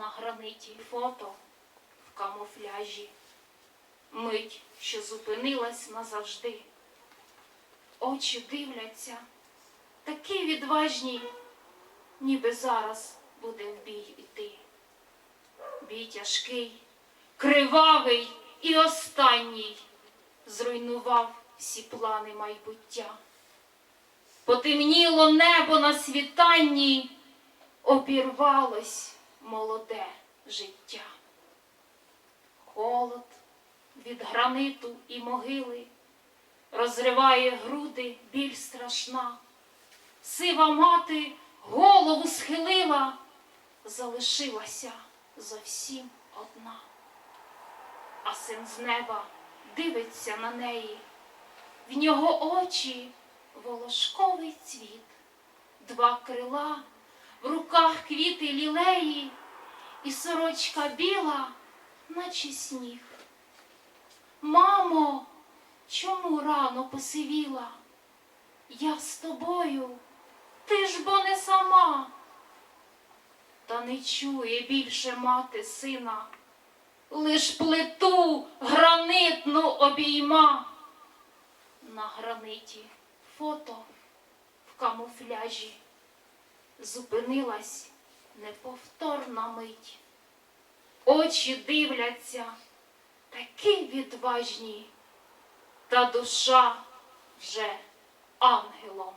на граниті фото в камуфляжі. Мить, що зупинилась назавжди. Очі дивляться, такі відважні, ніби зараз буде в бій іти. Бій тяжкий, кривавий і останній зруйнував всі плани майбуття. Потемніло небо на світанні, обірвалось молоде життя. Холод від граниту і могили розриває груди біль страшна. Сива мати голову схилила, залишилася зовсім одна. А син з неба дивиться на неї, в нього очі волошковий цвіт, два крила, в руках квіти лілеї, і сорочка біла, наче сніг. Мамо, чому рано посивіла? Я з тобою, ти ж бо не сама. Та не чує більше мати сина, лиш плиту гранитну обійма. На граниті фото в камуфляжі зупинилась неповторна мить. Очі дивляться, такі відважні, та душа вже ангелом.